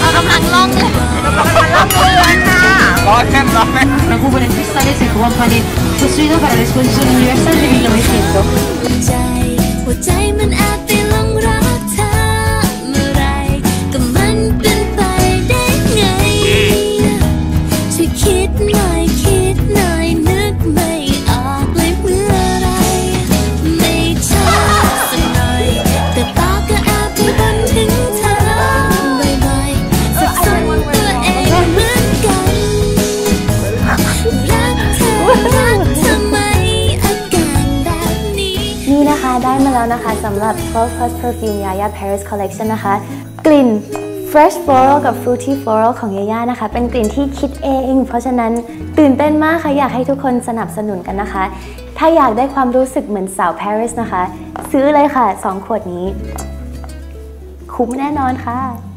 เอากำ La cúpula en cristal es de Juan Panet, construido para la exposición universidad de 1900. นี่นะคะได้มาแล้วนะคะสำหรับ 12 Plus Perfume Yaya Paris Collection นะคะ กลิ่น Fresh Floral กับ Fruity Floral ของยาย่านะคะ เป็นกลิ่นที่คิดเอง เพราะฉะนั้นตื่นเต้นมากค่ะ อยากให้ทุกคนสนับสนุนกันนะคะ ถ้าอยากได้ความรู้สึกเหมือนสาว Paris นะคะ ซื้อเลยค่ะ 2 ขวดนี้ คุ้มแน่นอนค่ะ